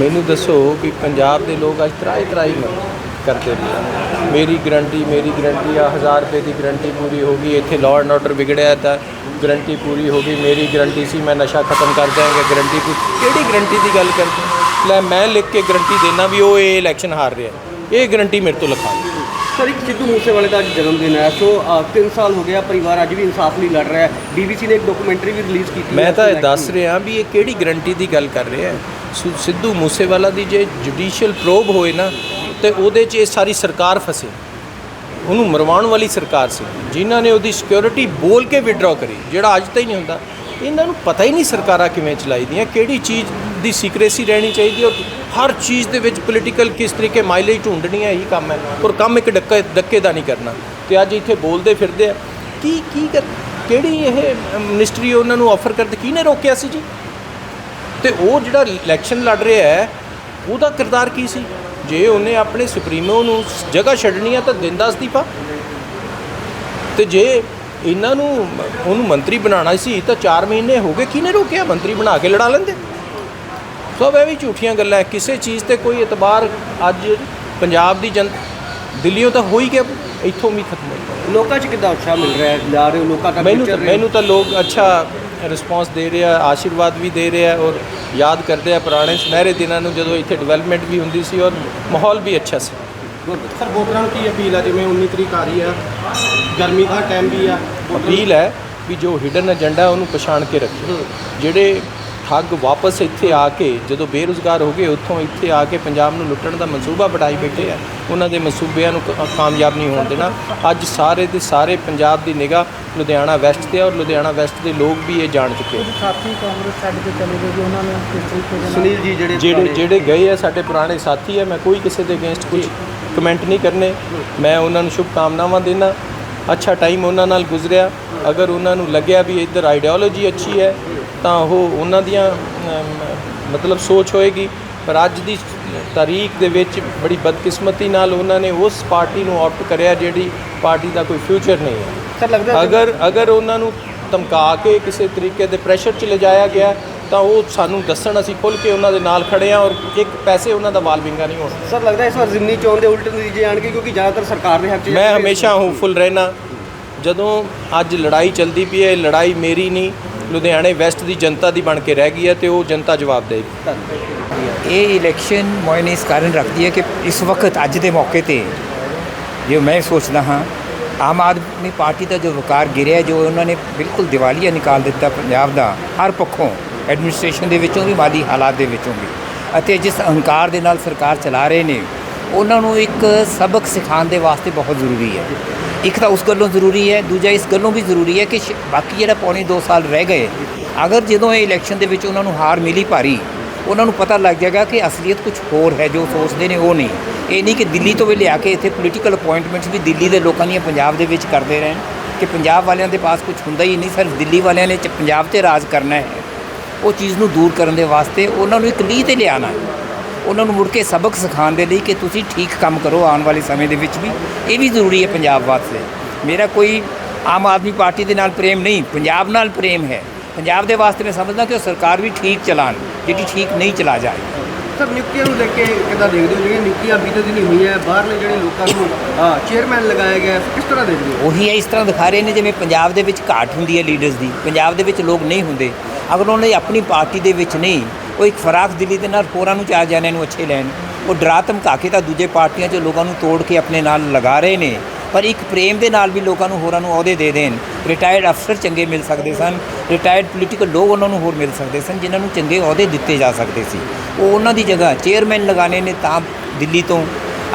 ਮੈਨੂੰ ਦੱਸੋ ਵੀ ਪੰਜਾਬ ਦੇ ਲੋਕ ਅੱਜ ਤਰਾਈ ਤਰਾਈ ਕਰਦੇ ਨੇ ਮੇਰੀ ਗਰੰਟੀ ਮੇਰੀ ਗਰੰਟੀ ਆ 1000 ਰੁਪਏ ਦੀ ਗਰੰਟੀ ਪੂਰੀ ਹੋ ਗਈ ਇੱਥੇ ਲਾਅ ਐਂਡ ਆਰਡਰ ਵਿਗੜਿਆ ਤਾਂ ਗਰੰਟੀ ਪੂਰੀ ਹੋ ਗਈ ਮੇਰੀ ਗਰੰਟੀ ਸੀ ਮੈਂ ਨਸ਼ਾ ਖਤਮ ਕਰ ਦਿਆਂਗਾ ਗਰੰਟੀ ਕੋਈ ਕਿਹੜੀ ਗਰੰਟੀ ਦੀ ਗੱਲ ਕਰਦੇ ਲੈ ਮੈਂ ਲਿਖ ਕੇ ਗਰੰਟੀ ਦੇਣਾ ਵੀ ਉਹ ਇਹ ਇਲੈਕਸ਼ਨ ਹਾਰ ਰਿਹਾ। ਇਹ ਗਰੰਟੀ ਮੇਰੇ ਤੋਂ ਲਿਖਾ ਸਰ ਇੱਕ ਸਿੱਧੂ ਮੂਸੇਵਾਲੇ ਦਾ ਅੱਜ ਜਨਮ ਦਿਨ ਹੈ ਸੋ 3 ਸਾਲ ਹੋ ਗਿਆ ਪਰਿਵਾਰ ਅੱਜ ਵੀ ਇਨਸਾਫ ਲਈ ਲੜ ਰਿਹਾ ਹੈ। ਬੀਬੀਸੀ ਨੇ ਇੱਕ ਡਾਕੂਮੈਂਟਰੀ ਵੀ ਰਿਲੀਜ਼ ਕੀਤੀ ਮੈਂ ਤਾਂ ਦੱਸ ਰਿਹਾ ਵੀ ਇਹ ਕਿਹੜੀ ਗਰੰਟੀ ਦੀ ਗੱਲ ਕਰ ਰਿਹਾ ਹੈ? ਸਿ- ਸਿੱਧੂ ਮੂਸੇਵਾਲਾ ਦੀ ਜੇ ਜੁਡੀਸ਼ੀਅਲ ਪ੍ਰੋਬ ਹੋਏ ਨਾ, ਤੇ ਉਹਦੇ 'ਚ ਇਹ ਸਾਰੀ ਸਰਕਾਰ ਫਸੇ। ਉਹਨੂੰ ਮਰਵਾਉਣ ਵਾਲੀ ਸਰਕਾਰ ਸੀ। ਜਿਨ੍ਹਾਂ ਨੇ ਉਹਦੀ ਸਿਕਿਉਰਿਟੀ ਬੋਲ ਕੇ ਵਿਡਰਾਅ ਕਰੀ, ਜਿਹੜਾ ਅੱਜ ਤਾਈਂ ਨਹੀਂ ਹੁੰਦਾ। ਇਹਨਾਂ ਨੂੰ ਪਤਾ ਹੀ ਨਹੀਂ ਸਰਕਾਰਾਂ ਕਿਵੇਂ ਚਲਾਈਦੀਆਂ, ਕਿਹੜੀ ਚੀਜ਼ ਦੀ ਸੀਕ੍ਰੇਸੀ ਰਹਿਣੀ ਚਾਹੀਦੀ ਔਰ ਹਰ ਚੀਜ਼ ਦੇ ਵਿੱਚ ਪੋਲੀਟੀਕਲ ਕਿਸ ਤਰੀਕੇ ਮਾਈਲੇਜ ਢੂੰਡਣੀ ਹੈ, ਇਹੀ ਕੰਮ ਹੈ। ਔਰ ਕੰਮ ਇੱਕ ਡੱਕੇ ਡੱਕੇ ਦਾ ਨਹੀਂ ਕਰਨਾ। ਤੇ ਅੱਜ ਇੱਥੇ ਬੋਲਦੇ ਫਿਰਦੇ ਆ। ਕੀ ਕੀ ਕਰ, ਕਿਹੜੀ ਇਹ ਮਿਨਿਸਟਰੀ ਉਹਨਾਂ ਨੂੰ ਆਫਰ ਕਰਦੇ, ਕਿਹਨੇ ਰੋਕਿਆ ਸੀ ਜੀ? ਤੇ ਉਹ ਜਿਹੜਾ ਇਲੈਕਸ਼ਨ ਲੜ ਰਿਹਾ ਹੈ ਉਹਦਾ ਕਿਰਦਾਰ ਕੀ ਸੀ? ਜੇ ਉਹਨੇ ਆਪਣੇ ਸੁਪਰੀਮੋ ਨੂੰ ਜਗ੍ਹਾ ਛੱਡਣੀ ਆ ਤਾਂ ਦਿੰਦਾ ਅਸਤੀਫਾ। ਤੇ ਜੇ ਇਹਨਾਂ ਨੂੰ ਉਹਨੂੰ ਮੰਤਰੀ ਬਣਾਉਣਾ ਸੀ ਤਾਂ 4 ਮਹੀਨੇ ਹੋ ਗਏ ਕਿਹਨੇ ਰੋਕਿਆ? ਮੰਤਰੀ ਬਣਾ ਕੇ ਲੜਾ ਲੈਂਦੇ। ਸਭ ਇਹ ਵੀ ਝੂਠੀਆਂ ਗੱਲਾਂ। ਕਿਸੇ ਚੀਜ਼ ਤੇ ਕੋਈ ਇਤਬਾਰ ਅੱਜ ਪੰਜਾਬ ਦੀ ਜਨ ਦਿੱਲੀੋਂ ਤਾਂ ਹੋ ਹੀ ਗਿਆ ਇੱਥੋਂ ਵੀ ਖਤਮ ਹੋ ਗਿਆ ਲੋਕਾਂ 'ਚ ਕਿੱਦਾਂ ਉਤਸ਼ਾਹ ਮਿਲ ਰਿਹਾ ਹੈ? ਜਾ ਰਹੇ ਲੋਕਾਂ ਤੱਕ ਮੈਨੂੰ। ਮੈਨੂੰ ਤਾਂ ਲੋਕ ਅੱਛਾ ਰਿਸਪੌਂਸ ਦੇ ਰਹੇ ਆਸ਼ੀਰਵਾਦ ਵੀ ਦੇ ਰਹੇ ਔਰ ਯਾਦ ਕਰਦੇ ਆ ਪੁਰਾਣੇ ਸੁਨਹਿਰੇ ਦਿਨਾਂ ਨੂੰ ਜਦੋਂ ਇੱਥੇ ਡਿਵੈਲਪਮੈਂਟ ਵੀ ਹੁੰਦੀ ਸੀ ਔਰ ਮਾਹੌਲ ਵੀ ਅੱਛਾ ਸੀ। ਸਰ ਵੋਟਰਾਂ ਨੂੰ ਕੀ ਅਪੀਲ ਆ? ਜਿਵੇਂ 19 ਤਰੀਕ ਆ ਰਹੀ ਆ ਗਰਮੀ ਦਾ ਟਾਈਮ ਵੀ ਆ ਅਪੀਲ ਹੈ ਵੀ ਜੋ ਹਿਡਨ ਏਜੰਡਾ ਉਹਨੂੰ ਪਛਾਣ ਕੇ ਰੱਖੋ। ਜਿਹੜੇ ਠੱਗ ਵਾਪਸ ਇੱਥੇ ਆ ਕੇ ਜਦੋਂ ਬੇਰੁਜ਼ਗਾਰ ਹੋ ਗਏ ਉੱਥੋਂ ਇੱਥੇ ਆ ਕੇ ਪੰਜਾਬ ਨੂੰ ਲੁੱਟਣ ਦਾ ਮਨਸੂਬਾ ਬਣਾਈ ਬੈਠੇ ਆ। ਉਹਨਾਂ ਦੇ ਮਨਸੂਬਿਆਂ ਨੂੰ ਕ- ਕਾਮਯਾਬ ਨਹੀਂ ਹੋਣ ਦੇਣਾ। ਅੱਜ ਸਾਰੇ ਦੇ ਸਾਰੇ ਪੰਜਾਬ ਦੀ ਨਿਗਾਹ ਲੁਧਿਆਣਾ ਵੈਸਟ ਤੇ ਆ ਔਰ ਲੁਧਿਆਣਾ ਵੈਸਟ ਦੇ ਲੋਕ ਵੀ ਇਹ ਜਾਣ ਚੁੱਕੇ ਆ। ਸਾਥੀ ਕਾਂਗਰਸ ਛੱਡ ਕੇ ਚਲੇ ਗਏ ਜੀ ਉਹਨਾਂ ਨੂੰ ਕਿਸ ਤਰੀਕੇ ਦੇ ਨਾਲ ਸੁਨੀਲ ਜੀ ਜਿਹੜੇ ਜਿਹੜੇ ਗਏ ਆ ਸਾਡੇ ਪੁਰਾਣੇ ਸਾਥੀ ਆ ਮੈਂ ਕੋਈ ਕਿਸੇ ਦੇ ਅਗੇਂਸਟ ਕੁਝ ਕਮੈਂਟ ਨਹੀਂ ਕਰਨੇ। ਮੈਂ ਉਹਨਾਂ ਨੂੰ ਸ਼ੁਭ ਕਾਮਨਾਵਾਂ ਦੇਣਾ ਅੱਛਾ ਟਾਈਮ ਉਹਨਾਂ ਨਾਲ ਗੁਜ਼ਰਿਆ। ਅਗਰ ਉਹਨਾਂ ਨੂੰ ਲੱਗਿਆ ਵੀ ਇੱਧਰ ਆਈਡੀਓਲੋਜੀ ਅੱਛੀ ਹੈ ਤਾਂ ਉਹ ਉਹਨਾਂ ਦੀਆਂ ਮਤਲਬ ਸੋਚ ਹੋਏਗੀ। ਪਰ ਅੱਜ ਦੀ ਤਾਰੀਖ ਦੇ ਵਿੱਚ ਬੜੀ ਬਦਕਿਸਮਤੀ ਨਾਲ ਉਹਨਾਂ ਨੇ ਉਸ ਪਾਰਟੀ ਨੂੰ ਆਪਟ ਕਰਿਆ ਜਿਹੜੀ ਪਾਰਟੀ ਦਾ ਕੋਈ ਫਿਊਚਰ ਨਹੀਂ ਹੈ। ਸਰ ਲੱਗਦਾ ਅਗਰ ਅਗਰ ਉਹਨਾਂ ਨੂੰ ਧਮਕਾ ਕੇ ਕਿਸੇ ਤਰੀਕੇ ਦੇ ਪ੍ਰੈਸ਼ਰ 'ਚ ਲਿਜਾਇਆ ਗਿਆ ਤਾਂ ਉਹ ਸਾਨੂੰ ਦੱਸਣ ਅਸੀਂ ਖੁੱਲ ਕੇ ਉਹਨਾਂ ਦੇ ਨਾਲ ਖੜੇ ਹਾਂ ਔਰ ਇੱਕ ਪੈਸੇ ਉਹਨਾਂ ਦਾ ਵਾਲ ਵਿੰਗਾ ਨਹੀਂ ਹੋਣਾ। ਸਰ ਲੱਗਦਾ ਇਸ ਵਾਰ ਜ਼ਿਮਨੀ ਚੋਣ ਦੇ ਉਲਟ ਨਤੀਜੇ ਆਣਗੇ ਕਿਉਂਕਿ ਜ਼ਿਆਦਾਤਰ ਸਰਕਾਰ ਦੇ ਹੱਕ 'ਚ ਮੈਂ ਹਮੇਸ਼ਾ ਹੋਪਫੁਲ ਰਹਿਣਾ। ਜਦੋਂ ਅੱਜ ਲੜਾਈ ਚੱਲਦੀ ਪਈ ਹੈ ਲੜਾਈ ਮੇਰੀ ਨਹੀਂ ਲੁਧਿਆਣੇ ਵੈਸਟ ਦੀ ਜਨਤਾ ਦੀ ਬਣ ਕੇ ਰਹਿ ਗਈ ਹੈ ਤੇ ਉਹ ਜਨਤਾ ਜਵਾਬ ਦੇਗੀ ਇਹ ਇਲੈਕਸ਼ਨ ਮਾਇਨੇ ਇਸ ਕਾਰਨ ਰੱਖਦੀ ਹੈ ਕਿ ਇਸ ਵਕਤ ਅੱਜ ਦੇ ਮੌਕੇ ਤੇ ਜੋ ਮੈਂ ਸੋਚਦਾ ਹਾਂ, ਆਮ ਆਦਮੀ ਪਾਰਟੀ ਦਾ ਜੋ ਵਕਾਰ ਗਿਰਿਆ, ਜੋ ਉਹਨਾਂ ਨੇ ਬਿਲਕੁਲ ਦੀਵਾਲੀਆ ਨਿਕਾਲ ਦਿੱਤਾ ਪੰਜਾਬ ਦਾ, ਹਰ ਪੱਖੋਂ ਐਡਮਿਨਿਸਟ੍ਰੇਸ਼ਨ ਦੇ ਵਿੱਚੋਂ ਵੀ, ਮਾਲੀ ਹਾਲਾਤ ਦੇ ਵਿੱਚੋਂ ਵੀ, ਅਤੇ ਜਿਸ ਅਹੰਕਾਰ ਦੇ ਨਾਲ ਸਰਕਾਰ ਚਲਾ ਰਹੇ ਨੇ, ਉਹਨਾਂ ਨੂੰ ਇੱਕ ਸਬਕ ਸਿਖਾਉਣ ਦੇ ਵਾਸਤੇ ਬਹੁਤ ਜ਼ਰੂਰੀ ਹੈ। ਇੱਕ ਤਾਂ ਉਸ ਗੱਲੋਂ ਜ਼ਰੂਰੀ ਹੈ, ਦੂਜਾ ਇਸ ਗੱਲੋਂ ਵੀ ਜ਼ਰੂਰੀ ਹੈ ਕਿ ਸ਼- ਬਾਕੀ ਜਿਹੜਾ ਪੌਣੇ 2 ਸਾਲ ਰਹਿ ਗਏ, ਅਗਰ ਜਦੋਂ ਇਹ ਇਲੈਕਸ਼ਨ ਦੇ ਵਿੱਚ ਉਹਨਾਂ ਨੂੰ ਹਾਰ ਮਿਲੀ ਭਾਰੀ, ਉਹਨਾਂ ਨੂੰ ਪਤਾ ਲੱਗ ਜਾਏਗਾ ਕਿ ਅਸਲੀਅਤ ਕੁਝ ਹੋਰ ਹੈ ਜੋ ਸੋਚਦੇ ਨੇ ਉਹ ਨਹੀਂ। ਇਹ ਨਹੀਂ ਕਿ ਦਿੱਲੀ ਤੋਂ ਵੀ ਲਿਆ ਕੇ ਇੱਥੇ ਪੋਲੀਟੀਕਲ ਅਪਾਇੰਟਮੈਂਟਸ ਵੀ ਦਿੱਲੀ ਦੇ ਲੋਕਾਂ ਦੀਆਂ ਪੰਜਾਬ ਦੇ ਵਿੱਚ ਕਰਦੇ ਰਹਿਣ, ਕਿ ਪੰਜਾਬ ਵਾਲਿਆਂ ਦੇ ਪਾਸ ਕੁਝ ਹੁੰਦਾ ਹੀ ਨਹੀਂ, ਸਿਰਫ ਦਿੱਲੀ ਵਾਲਿਆਂ ਨੇ ਚ- ਪੰਜਾਬ ਤੇ ਰਾਜ ਕਰਨਾ ਹੈ। ਉਹ ਚੀਜ਼ ਨੂੰ ਦੂਰ ਕਰਨ ਦੇ ਵਾਸਤੇ ਉਹਨਾਂ ਨੂੰ ਇੱਕ ਲੀਹ ਤੇ ਲਿਆਉਣਾ ਹੈ। ਉਹਨਾਂ ਨੂੰ ਮੁੜ ਕੇ ਸਬਕ ਸਿਖਾਉਣ ਦੇ ਲਈ ਕਿ ਤੁਸੀਂ ਠੀਕ ਕੰਮ ਕਰੋ ਆਉਣ ਵਾਲੇ ਸਮੇਂ ਦੇ ਵਿੱਚ ਵੀ। ਇਹ ਵੀ ਜ਼ਰੂਰੀ ਹੈ ਪੰਜਾਬ ਵਾਸਤੇ। ਮੇਰਾ ਕੋਈ ਆਮ ਆਦਮੀ ਪਾਰਟੀ ਦੇ ਨਾਲ ਪ੍ਰੇਮ ਨਹੀਂ ਪੰਜਾਬ ਨਾਲ ਪ੍ਰੇਮ ਹੈ। ਪੰਜਾਬ ਦੇ ਵਾਸਤੇ ਮੈਂ ਸਮਝਦਾ ਕਿ ਉਹ ਸਰਕਾਰ ਵੀ ਠੀਕ ਚਲਾਣ ਜਿਹੜੀ ਠੀਕ ਨਹੀਂ ਚਲਾ ਜਾਏ। ਸਰ ਨਿਯੁਕਤੀਆਂ ਨੂੰ ਲੈ ਕੇ ਕਿੱਦਾਂ ਦੇਖਦੇ ਹੋ? ਜਿਹੜੀਆਂ ਨਿਯੁਕਤੀਆਂ ਬੀਤੇ ਦਿਨ ਹੀ ਹੋਈਆਂ ਬਾਹਰਲੇ ਜਿਹੜੇ ਲੋਕਾਂ ਨੂੰ ਚੇਅਰਮੈਨ ਲਗਾਇਆ ਗਿਆ ਕਿਸ ਤਰ੍ਹਾਂ ਦੇਖਦੇ ਹੋ? ਉਹੀ ਹੈ ਇਸ ਤਰ੍ਹਾਂ ਦਿਖਾ ਰਹੇ ਨੇ ਜਿਵੇਂ ਪੰਜਾਬ ਦੇ ਵਿੱਚ ਘਾਟ ਹੁੰਦੀ ਹੈ ਲੀਡਰਸ ਦੀ। ਪੰਜਾਬ ਦੇ ਵਿੱਚ ਲੋਕ ਨਹੀਂ ਹੁੰਦੇ। ਅਗਰ ਉਹਨਾਂ ਆਪਣੀ ਪਾਰਟੀ ਦੇ ਵਿੱਚ ਨਹੀਂ ਉਹ ਇੱਕ ਫਰਾਕ ਦਿੱਲੀ ਦੇ ਨਾਲ ਹੋਰਾਂ ਨੂੰ ਚਾਰ ਜਾਣਿਆਂ ਨੂੰ ਅੱਛੇ ਲੈਣ। ਉਹ ਡਰਾ ਧਮਕਾ ਕੇ ਤਾਂ ਦੂਜੇ ਪਾਰਟੀਆਂ 'ਚ ਲੋਕਾਂ ਨੂੰ ਤੋੜ ਕੇ ਆਪਣੇ ਨਾਲ ਲਗਾ ਰਹੇ ਨੇ। ਪਰ ਇੱਕ ਪ੍ਰੇਮ ਦੇ ਨਾਲ ਵੀ ਲੋਕਾਂ ਨੂੰ ਹੋਰਾਂ ਨੂੰ ਅਹੁਦੇ ਦੇ ਦੇਣ। ਰਿਟਾਇਰਡ ਅਫਸਰ ਚੰਗੇ ਮਿਲ ਸਕਦੇ ਸਨ। ਰਿਟਾਇਰਡ ਪੋਲੀਟੀਕਲ ਲੋਕ ਉਹਨਾਂ ਨੂੰ ਹੋਰ ਮਿਲ ਸਕਦੇ ਸਨ, ਜਿਨ੍ਹਾਂ ਨੂੰ ਚੰਗੇ ਅਹੁਦੇ ਦਿੱਤੇ ਜਾ ਸਕਦੇ ਸੀ। ਉਹ ਉਹਨਾਂ ਦੀ ਜਗ੍ਹਾ ਚੇਅਰਮੈਨ ਲਗਾਣੇ ਨੇ ਤਾਂ ਦਿੱਲੀ ਤੋਂ।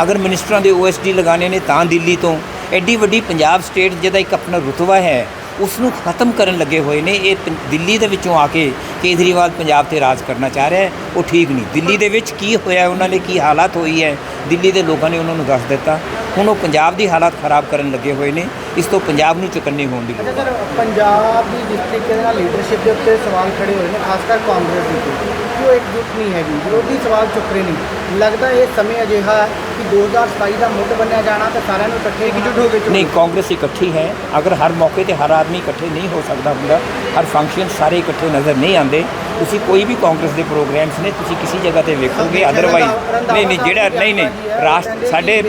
ਅਗਰ ਮਿਨਿਸਟਰਾਂ ਦੇ ਓਐਸਡੀ ਲਗਾਣੇ ਨੇ ਤਾਂ ਦਿੱਲੀ ਤੋਂ। ਐਡੀ ਵੱਡੀ ਪੰਜਾਬ ਸਟੇਟ ਜਿਹਦਾ ਇੱਕ ਆਪਣਾ ਰੁਤਬਾ ਹੈ। ਉਸ ਨੂੰ ਖਤਮ ਕਰਨ ਲੱਗੇ ਹੋਏ ਨੇ। ਇਹ ਪੰ- ਦਿੱਲੀ ਦੇ ਵਿੱਚੋਂ ਆ ਕੇ ਕੇਜਰੀਵਾਲ ਪੰਜਾਬ ਤੇ ਰਾਜ ਕਰਨਾ ਚਾਹ ਰਿਹਾ ਹੈ। ਉਹ ਠੀਕ ਨਹੀਂ। ਦਿੱਲੀ ਦੇ ਵਿੱਚ ਕੀ ਹੋਇਆ ਉਹਨਾਂ ਨੇ ਕੀ ਹਾਲਾਤ ਹੋਈ ਹੈ? ਦਿੱਲੀ ਦੇ ਲੋਕਾਂ ਨੇ ਉਹਨਾਂ ਨੂੰ ਦੱਸ ਦਿੱਤਾ। ਹੁਣ ਉਹ ਪੰਜਾਬ ਦੀ ਹਾਲਾਤ ਖਰਾਬ ਕਰਨ ਲੱਗੇ ਹੋਏ ਨੇ। ਇਸ ਤੋਂ ਪੰਜਾਬ ਨੂੰ ਚੁਕੰਨੇ ਹੋਣ ਦੀ ਲੋੜ ਹੈ ਪੰਜਾਬ ਦੀ ਜਿਸ ਤਰੀਕੇ ਦੇ ਨਾਲ ਲੀਡਰਸ਼ਿਪ ਦੇ ਉੱਤੇ ਸਵਾਲ ਖੜੇ ਹੋਏ ਨੇ ਖਾਸ ਕਰ ਕਾਂਗਰਸ ਦੇ ਉੱਤੇ। ਕਿ ਉਹ ਇਕਜੁੱਟ ਨਹੀਂ ਹੈਗੀ? ਵਿਰੋਧੀ ਸਵਾਲ ਚੁੱਕ ਰਹੇ ਨਹੀਂ ਲੱਗਦਾ ਇਹ ਸਮੇਂ ਅਜਿਹਾ ਹੈ ਕਿ 2027 ਦਾ ਮੁੱਢ ਬੰਨਿਆ ਜਾਣਾ ਤੇ ਸਾਰਿਆਂ ਨੂੰ ਇਕੱਠੇ ਇਕਜੁੱਟ ਹੋ ਕੇ। ਨਹੀਂ ਕਾਂਗਰਸ ਇਕੱਠੀ ਹੈ। ਅਗਰ ਹਰ ਮੌਕੇ ਤੇ ਹਰ ਆਦਮੀ ਇਕੱਠੇ ਨਹੀਂ ਹੋ ਸਕਦਾ ਹੁੰਦਾ ਹਰ ਫੰਕਸ਼ਨ ਸਾਰੇ ਇਕੱਠੇ ਨਜ਼ਰ ਨਹੀਂ ਆਉਂਦੇ। ਤੁਸੀਂ ਕੋਈ ਵੀ ਕਾਂਗਰਸ ਦੇ ਪ੍ਰੋਗਰਾਮਸ ਨੇ ਤੁਸੀਂ ਕਿਸੇ ਜਗ੍ਹਾ ਤੇ ਵੇਖੋਗੇ ਅਦਰਵਾਈਜ਼ ਨਹੀਂ ਨਹੀਂ ਜਿਹੜਾ ਨਹੀਂ ਨਹੀਂ ਰਾਸ਼ਟਰ ਸਾਡੇ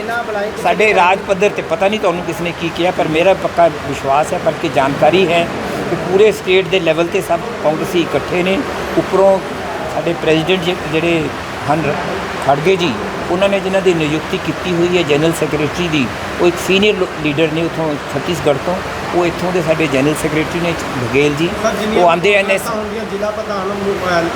ਸਾਡੇ ਰਾਜ ਪੱਧਰ ਤੇ ਪਤਾ ਨਹੀਂ ਤੁਹਾਨੂੰ ਕਿਸ ਨੇ ਕੀ ਕਿਹਾ ਪਰ ਮੇਰਾ ਪੱਕਾ ਵਿਸ਼ਵਾਸ ਹੈ ਬਲਕਿ ਜਾਣਕਾਰੀ ਹੈ ਕਿ ਪੂਰੇ ਸਟੇਟ ਦੇ ਲੈਵਲ ਤੇ ਸਭ ਕਾਂਗਰਸੀ ਇਕੱਠੇ ਨੇ। ਉੱਪਰੋਂ ਸਾਡੇ ਪ੍ਰੈਜ਼ੀਡੈਂਟ ਜਿਹੜੇ ਹਨ ਖੜਗੇ ਜੀ ਉਹਨਾਂ ਨੇ ਜਿਨ੍ਹਾਂ ਦੀ ਨਿਯੁਕਤੀ ਕੀਤੀ ਹੋਈ ਹੈ ਜਨਰਲ ਸੈਕਟਰੀ ਦੀ ਉਹ ਇੱਕ ਸੀਨੀਅਰ ਲੀਡਰ ਨੇ ਉੱਥੋਂ ਛੱਤੀਸਗੜ੍ਹ ਤੋਂ। ਉਹ ਇੱਥੋਂ ਦੇ ਸਾਡੇ ਜਨਰਲ ਸੈਕਟਰੀ ਨੇ ਬਘੇਲ ਜੀ। ਉਹ ਆਂਦੇ ਐਨ ਐਸ ਹੁੰਦੀਆਂ ਜ਼ਿਲ੍ਹਾ ਪ੍ਰਧਾਨ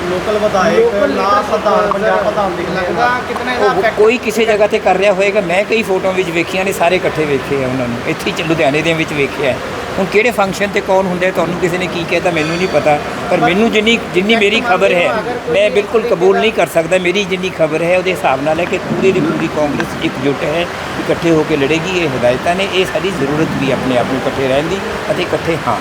ਲੋਕਲ ਵਿਧਾਇਕ ਨਾ ਪ੍ਰਧਾਨ ਪੰਜਾਬ ਪ੍ਰਧਾਨ ਦੇ ਲੱਗਦਾ ਕਿਤਨਾ ਇਹਦਾ ਇਫੈਕਟ ਕੋਈ ਕਿਸੇ ਜਗ੍ਹਾ ਤੇ ਕਰ ਰਿਹਾ ਹੋਏਗਾ। ਮੈਂ ਕਈ ਫੋਟੋਆਂ ਵਿੱਚ ਵੇਖੀਆਂ ਨੇ ਸਾਰੇ ਇਕੱਠੇ ਵੇਖੇ ਆ ਉਹਨਾਂ ਨੂੰ। ਇੱਥੇ ਹੀ ਚ- ਲੁਧਿਆਣੇ ਦੇ ਵਿੱਚ ਵੇਖਿਆ। ਹੁਣ ਕਿਹੜੇ ਫੰਕਸ਼ਨ ਤੇ ਕੌਣ ਹੁੰਦਾ ਤੁਹਾਨੂੰ ਕਿਸੇ ਨੇ ਕੀ ਕਹਿਤਾ ਮੈਨੂੰ ਨਹੀਂ ਪਤਾ। ਪਰ ਮੈਨੂੰ ਜਿੰਨੀ ਜਿੰਨੀ ਮੇਰੀ ਖਬਰ ਹੈ ਮੈਂ ਬਿਲਕੁਲ ਕਬੂਲ ਨਹੀਂ ਕਰ ਸਕਦਾ। ਮੇਰੀ ਜਿੰਨੀ ਖਬਰ ਹੈ ਉਹਦੇ ਹਿਸਾਬ ਨਾਲ ਹੈ ਕਿ ਪੂਰੀ ਦੀ ਪੂਰੀ ਕਾਂਗਰਸ ਇਕਜੁੱਟ ਹੈ ਇਕੱਠੇ ਹੋ ਕੇ ਲੜੇਗੀ ਇਹ ਹਦਾਇਤਾਂ ਨੇ। ਇਹ ਸਾਡੀ ਜ਼ਰੂਰਤ ਵੀ ਆਪਣੇ ਆਪ ਨੂੰ ਇਕੱਠੇ ਰਹਿਣ ਦੀ ਅਤੇ ਇਕੱਠੇ ਹਾਂ।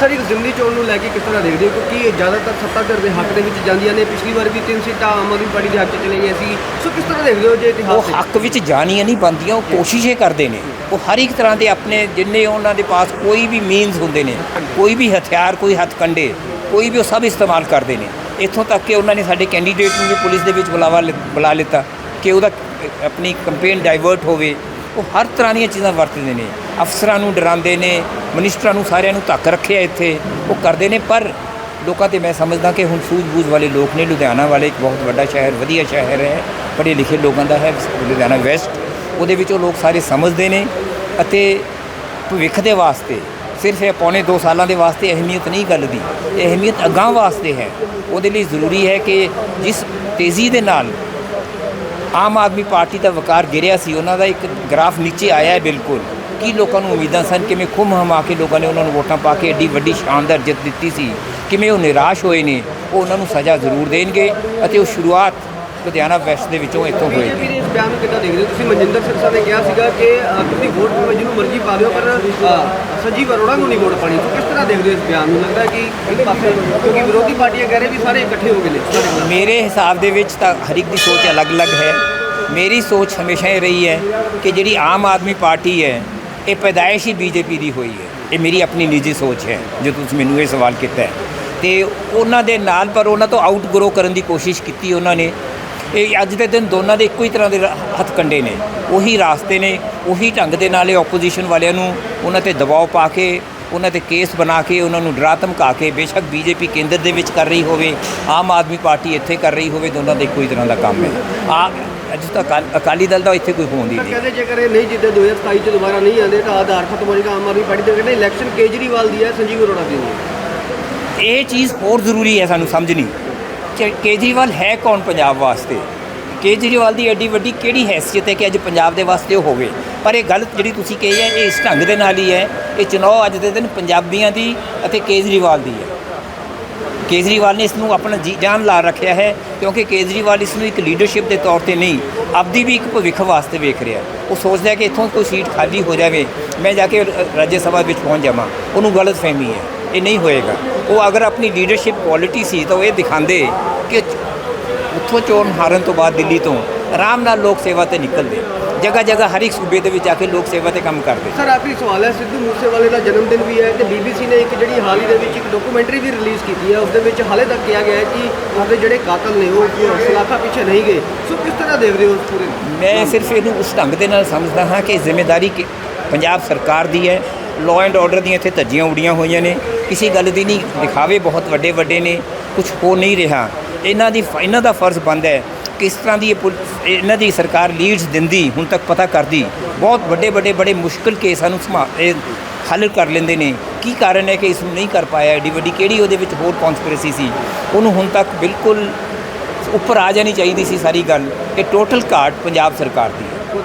ਸਰ ਇੱਕ ਜ਼ਿਮਨੀ ਚੋਣ ਨੂੰ ਲੈ ਕੇ ਕਿਸ ਤਰ੍ਹਾਂ ਦੇਖਦੇ ਹੋ? ਕਿਉਂਕਿ ਇਹ ਜ਼ਿਆਦਾਤਰ ਸੱਤਾਧਿਰ ਦੇ ਹੱਕ ਦੇ ਵਿੱਚ ਜਾਂਦੀਆਂ ਨੇ। ਪਿਛਲੀ ਵਾਰ ਵੀ ਤਿੰਨ ਸੀਟਾਂ ਆਮ ਆਦਮੀ ਪਾਰਟੀ ਦੇ ਹੱਕ 'ਚ ਚਲੇ ਗਈਆਂ ਸੀ। ਸੋ ਕਿਸ ਤਰ੍ਹਾਂ ਦੇਖਦੇ ਹੋ ਜੇ ਉਹ ਇਤਿਹਾਸ ਵਿੱਚ? ਹੱਕ ਵਿੱਚ ਜਾਣੀਆਂ ਨਹੀਂ ਬਣਦੀਆਂ ਉਹ ਕੋਸ਼ਿਸ਼ੇ ਕਰਦੇ ਨੇ। ਉਹ ਹਰ ਇੱਕ ਤਰ੍ਹਾਂ ਦੇ ਆਪਣੇ ਜਿੰਨੇ ਉਹਨਾਂ ਦੇ ਪਾਸ ਕੋਈ ਵੀ ਮੀਨਸ ਹੁੰਦੇ ਨੇ ਕੋਈ ਵੀ ਹਥਿਆਰ ਕੋਈ ਹੱਥ ਕੰਡੇ ਕੋਈ ਵੀ ਉਹ ਸਭ ਇਸਤੇਮਾਲ ਕਰਦੇ ਨੇ। ਇੱਥੋਂ ਤੱਕ ਕਿ ਉਹਨਾਂ ਨੇ ਸਾਡੇ ਕੈਂਡੀਡੇਟ ਨੂੰ ਵੀ ਪੁਲਿਸ ਦੇ ਵਿੱਚ ਬੁਲਾਵਾ ਬੁਲਾ ਲਿੱਤਾ ਕਿ ਉਹਦਾ ਆਪਣੀ ਕੰਪੇਨ ਡਾਈਵਰਟ ਹੋਵੇ। ਉਹ ਹਰ ਤਰ੍ਹਾਂ ਦੀਆਂ ਚੀਜ਼ਾਂ ਵਰਤਦੇ ਨੇ। ਅਫਸਰਾਂ ਨੂੰ ਡਰਾਉਂਦੇ ਨੇ, ਮਿਨਿਸਟਰਾਂ ਨੂੰ ਸਾਰਿਆਂ ਨੂੰ ਧੱਕ ਰੱਖਿਆ ਇੱਥੇ, ਉਹ ਕਰਦੇ ਨੇ, ਪਰ ਲੋਕਾਂ ਤੇ ਮੈਂ ਸਮਝਦਾ ਕਿ ਹੁਣ ਸੂਝ-ਬੂਝ ਵਾਲੇ ਲੋਕ ਨੇ, ਲੁਧਿਆਣਾ ਵਾਲੇ ਇੱਕ ਬਹੁਤ ਵੱਡਾ ਸ਼ਹਿਰ, ਵਧੀਆ ਸ਼ਹਿਰ ਹੈ ਪੜ੍ਹੇ ਲਿਖੇ ਲੋਕਾਂ ਦਾ ਹੈ, ਲੁਧਿਆਣਾ ਵੈਸਟ, ਉਹਦੇ ਵਿੱਚ ਉਹ ਲੋਕ ਸਾਰੇ ਸਮਝਦੇ ਨੇ ਅਤੇ ਭਵਿੱਖ ਦੇ ਵਾਸਤੇ, ਸਿਰਫ ਇਹ ਪੌਣੇ 2 ਸਾਲਾਂ ਦੇ ਵਾਸਤੇ ਅਹਿਮੀਅਤ ਨਹੀਂ ਗੱਲ ਦੀ ਇਹ ਅਹਿਮੀਅਤ ਅਗਾਂਹ ਵਾਸਤੇ ਹੈ, ਉਹਦੇ ਲਈ ਜ਼ਰੂਰੀ ਹੈ ਕਿ ਜਿਸ ਤੇਜ਼ੀ ਦੇ ਨਾਲ ਆਮ ਆਦਮੀ ਪਾਰਟੀ ਦਾ ਵਕਾਰ ਗਿਰਿਆ ਸੀ, ਉਹਨਾਂ ਦਾ ਇੱਕ ਗ੍ਰਾਫ ਨੀਚੇ ਆਇਆ ਹੈ ਬਿਲਕੁਲ ਕੀ ਲੋਕਾਂ ਨੂੰ ਉਮੀਦਾਂ ਸਨ? ਕਿਵੇਂ ਖੁੰਮ ਹਮਾ ਕੇ ਲੋਕਾਂ ਨੇ ਉਹਨਾਂ ਨੂੰ ਵੋਟਾਂ ਪਾ ਕੇ ਐਡੀ ਵੱਡੀ ਸ਼ਾਨਦਾਰ ਜਿੱਤ ਦਿੱਤੀ ਸੀ? ਕਿਵੇਂ ਉਹ ਨਿਰਾਸ਼ ਹੋਏ ਨੇ? ਉਹ ਉਹਨਾਂ ਨੂੰ ਸਜ਼ਾ ਜ਼ਰੂਰ ਦੇਣਗੇ ਅਤੇ ਉਹ ਸ਼ੁਰੂਆਤ ਲੁਧਿਆਣਾ ਵੈਸਟ ਦੇ ਵਿੱਚੋਂ ਇੱਥੋਂ ਹੋਏਗੀ। ਇਸ ਬਿਆਨ ਨੂੰ ਕਿੱਦਾਂ ਦੇਖਦੇ ਹੋ? ਤੁਸੀਂ ਮਨਜਿੰਦਰ ਸਿਰਸਾ ਨੇ ਕਿਹਾ ਸੀਗਾ ਕਿ ਤੁਸੀਂ ਵੋਟ ਭਾਵੇਂ ਜਿਹਨੂੰ ਮਰਜ਼ੀ ਪਾ ਦਿਓ ਪਰ ਸੰਜੀਵ ਅਰੋੜਾ ਨੂੰ ਨਹੀਂ ਵੋਟ ਪਾਣੀ। ਸੋ ਕਿਸ ਤਰ੍ਹਾਂ ਦੇਖਦੇ ਹੋ ਇਸ ਬਿਆਨ ਨੂੰ? ਲੱਗਦਾ ਹੈ ਕਿ ਇੱਕ ਪਾਸੇ ਕਿਉਂਕਿ ਵਿਰੋਧੀ ਪਾਰਟੀਆਂ ਕਹਿ ਰਹੇ ਵੀ ਸਾਰੇ ਇਕੱਠੇ ਹੋ ਗਏ ਨੇ। ਮੇਰੇ ਹਿਸਾਬ ਦੇ ਵਿੱਚ ਤਾਂ ਹਰ ਇੱਕ ਦੀ ਸੋਚ ਅਲੱਗ-ਅਲੱਗ ਹੈ। ਮੇਰੀ ਸੋਚ ਹਮੇਸ਼ਾ ਇਹ ਰਹੀ ਹੈ ਕਿ ਜਿਹੜੀ ਆਮ ਆਦਮੀ ਪਾਰਟੀ ਹੈ ਇਹ ਪੈਦਾਇਸ਼ ਹੀ ਬੀਜੇਪੀ ਦੀ ਹੋਈ ਹੈ। ਇਹ ਮੇਰੀ ਆਪਣੀ ਨਿੱਜੀ ਸੋਚ ਹੈ, ਜੋ ਤੁਸੀਂ ਮੈਨੂੰ ਇਹ ਸਵਾਲ ਕੀਤਾ ਹੈ। ਤੇ ਉਹਨਾਂ ਦੇ ਨਾਲ ਪਰ ਉਹਨਾਂ ਤੋਂ ਆਊਟ ਗਰੋ ਕਰਨ ਦੀ ਕੋਸ਼ਿਸ਼ ਕੀਤੀ ਉਹਨਾਂ ਨੇ। ਇਹ ਅੱਜ ਦੇ ਦਿਨ ਦੋਨਾਂ ਦੇ ਇੱਕੋ ਹੀ ਤਰ੍ਹਾਂ ਦੇ ਹੱਥ ਕੰਡੇ ਨੇ। ਉਹੀ ਰਾਸਤੇ ਨੇ, ਉਹੀ ਢੰਗ ਦੇ ਨਾਲ ਇਹ ਆਪੋਜੀਸ਼ਨ ਵਾਲਿਆਂ ਨੂੰ ਉਹਨਾਂ ਤੇ ਦਬਾਅ ਪਾ ਕੇ, ਉਹਨਾਂ ਤੇ ਕੇਸ ਬਣਾ ਕੇ, ਉਹਨਾਂ ਨੂੰ ਡਰਾ ਧਮਕਾ ਕੇ ਬੇਸ਼ੱਕ ਬੀਜੇਪੀ ਕੇਂਦਰ ਦੇ ਵਿੱਚ ਕਰ ਰਹੀ ਹੋਵੇ, ਆਮ ਆਦਮੀ ਪਾਰਟੀ ਇੱਥੇ ਕਰ ਰਹੀ ਹੋਵੇ, ਦੋਨਾਂ ਦਾ ਇੱਕੋ ਹੀ ਤਰ੍ਹਾਂ ਦਾ ਕੰਮ ਹੈ। ਆ ਅੱਜ ਤੱਕ ਅਕਾਲ- ਦਲ ਦਾ ਇੱਥੇ ਕੋਈ ਹੋਂਦ ਹੀ ਤਾਂ ਨਹੀਂ ਕਹਿੰਦੇ ਜੇਕਰ ਇਹ ਨਹੀਂ ਜਿੱਦੇ 2027 ਚ ਦੁਬਾਰਾ ਨਹੀਂ ਆਉਂਦੇ ਤਾਂ ਆਧਾਰ ਖਤਮ ਹੋ ਜਾਏਗਾ ਆਮ ਆਦਮੀ ਪਾਰਟੀ ਦੇ ਕਹਿੰਦੇ ਇਲੈਕਸ਼ਨ ਕੇਜਰੀਵਾਲ ਦੀ ਹੈ ਸੰਜੀਵ ਅਰੋੜਾ ਦੀ ਨਹੀਂ। ਇਹ ਚੀਜ਼ ਹੋਰ ਜ਼ਰੂਰੀ ਹੈ ਸਾਨੂੰ ਸਮਝਣੀ ਕਿ ਕੇਜਰੀਵਾਲ ਹੈ ਕੌਣ ਪੰਜਾਬ ਵਾਸਤੇ? ਕੇਜਰੀਵਾਲ ਦੀ ਐਡੀ ਵੱਡੀ ਕਿਹੜੀ ਹੈਸੀਅਤ ਹੈ ਕਿ ਅੱਜ ਪੰਜਾਬ ਦੇ ਵਾਸਤੇ ਉਹ ਹੋਵੇ? ਪਰ ਇਹ ਗੱਲ ਜਿਹੜੀ ਤੁਸੀਂ ਕਹੀ ਹੈ ਇਹ ਇਸ ਢੰਗ ਦੇ ਨਾਲ ਹੀ ਹੈ। ਇਹ ਚੁਣਾਵ ਅੱਜ ਦੇ ਦਿਨ ਪੰਜਾਬੀਆਂ ਦੀ ਅਤੇ ਕੇਜਰੀਵਾਲ ਦੀ ਹੈ। ਕੇਜਰੀਵਾਲ ਨੇ ਇਸ ਨੂੰ ਆਪਣਾ ਜੀ ਜਾਨ ਲਾ ਰੱਖਿਆ ਹੈ, ਕਿਉਂਕਿ ਕੇਜਰੀਵਾਲ ਇਸ ਨੂੰ ਇੱਕ ਲੀਡਰਸ਼ਿਪ ਦੇ ਤੌਰ ਤੇ ਨਹੀਂ, ਆਪਦੀ ਵੀ ਇੱਕ ਭਵਿੱਖ ਵਾਸਤੇ ਵੇਖ ਰਿਹਾ ਉਹ ਸੋਚਦਾ ਕਿ ਇੱਥੋਂ ਕੋਈ ਸੀਟ ਖਾਲੀ ਹੋ ਜਾਵੇ, ਮੈਂ ਜਾ ਕੇ ਰਾਜ ਸਭਾ ਵਿੱਚ ਪਹੁੰਚ ਜਾਵਾਂ। ਉਹਨੂੰ ਗਲਤ ਫਹਿਮੀ ਹੈ, ਇਹ ਨਹੀਂ ਹੋਏਗਾ। ਉਹ ਅਗਰ ਆਪਣੀ ਲੀਡਰਸ਼ਿਪ ਕੁਆਲਿਟੀ ਸੀ ਤਾਂ ਉਹ ਇਹ ਦਿਖਾਉਂਦੇ ਕਿ ਉੱਥੋਂ ਚੋਣ ਹਾਰਨ ਤੋਂ ਬਾਅਦ ਦਿੱਲੀ ਤੋਂ ਆਰਾਮ ਨਾਲ ਲੋਕ ਸੇਵਾ ਤੇ ਨਿਕਲਦੇ। ਜਗ੍ਹਾ ਜਗ੍ਹਾ ਹਰ ਇੱਕ ਸੂਬੇ ਦੇ ਵਿੱਚ ਜਾ ਕੇ ਲੋਕ ਸੇਵਾ ਤੇ ਕੰਮ ਕਰਦੇ। ਸਰ ਆਖਰੀ ਸਵਾਲ ਹੈ ਸਿੱਧੂ ਮੂਸੇਵਾਲੇ ਦਾ ਜਨਮ ਦਿਨ ਵੀ ਹੈ ਤੇ ਬੀਬੀਸੀ ਨੇ ਇੱਕ ਜਿਹੜੀ ਹਾਲ ਹੀ ਦੇ ਵਿੱਚ ਇੱਕ ਡਾਕੂਮੈਂਟਰੀ ਵੀ ਰਿਲੀਜ਼ ਕੀਤੀ ਹੈ ਉਸ ਦੇ ਵਿੱਚ ਹਾਲੇ ਤੱਕ ਕਿਹਾ ਗਿਆ ਹੈ ਕਿ ਉਹਦੇ ਜਿਹੜੇ ਕਾਤਲ ਨੇ ਉਹ ਸਲਾਖਾ ਪਿੱਛੇ ਨਹੀਂ ਗਏ। ਸੋ ਕਿਸ ਤਰ੍ਹਾਂ ਦੇਖਦੇ ਹੋ ਉਸ ਪੂਰੇ? ਮੈਂ ਸਿਰਫ ਇਹਨੂੰ ਉਸ ਢੰਗ ਦੇ ਨਾਲ ਸਮਝਦਾ ਹਾਂ ਕਿ ਜ਼ਿੰਮੇਵਾਰੀ ਕਿ ਪੰਜਾਬ ਸਰਕਾਰ ਦੀ ਹੈ। ਲਾਅ ਐਂਡ ਆਰਡਰ ਦੀਆਂ ਇੱਥੇ ਧੱਜੀਆਂ ਉੜੀਆਂ ਹੋਈਆਂ ਨੇ। ਕਿਸੇ ਗੱਲ ਦੀ ਨਹੀਂ ਦਿਖਾਵੇ ਬਹੁਤ ਵੱਡੇ ਵੱਡੇ ਨੇ। ਕੁਝ ਹੋ ਨਹੀਂ ਰਿਹਾ। ਇਹਨਾਂ ਦੀ ਫ- ਇਹਨਾਂ ਦਾ ਫਰਜ਼ ਬਣਦਾ ਹੈ ਕਿਸ ਤਰ੍ਹਾਂ ਦੀ ਇਹ ਪੁਲਿਸ ਇਹਨਾਂ ਦੀ ਸਰਕਾਰ ਲੀਡਸ ਦਿੰਦੀ, ਹੁਣ ਤੱਕ ਪਤਾ ਕਰਦੀ। ਬਹੁਤ ਵੱਡੇ ਵੱਡੇ ਬੜੇ ਮੁਸ਼ਕਲ ਕੇਸਾਂ ਨੂੰ ਸਮਾ ਇਹ ਹੱਲ ਕਰ ਲੈਂਦੇ ਨੇ। ਕੀ ਕਾਰਨ ਹੈ ਕਿ ਇਸ ਨੂੰ ਨਹੀਂ ਕਰ ਪਾਇਆ? ਐਡੀ ਵੱਡੀ ਕਿਹੜੀ ਉਹਦੇ ਵਿੱਚ ਹੋਰ ਕਨਸਪੀਰੇਸੀ ਸੀ? ਉਹਨੂੰ ਹੁਣ ਤੱਕ ਬਿਲਕੁਲ ਉੱਪਰ ਆ ਜਾਣੀ ਚਾਹੀਦੀ ਸੀ ਸਾਰੀ ਗੱਲ। ਇਹ ਟੋਟਲ ਘਾਟ ਪੰਜਾਬ ਸਰਕਾਰ ਦੀ ਹੈ।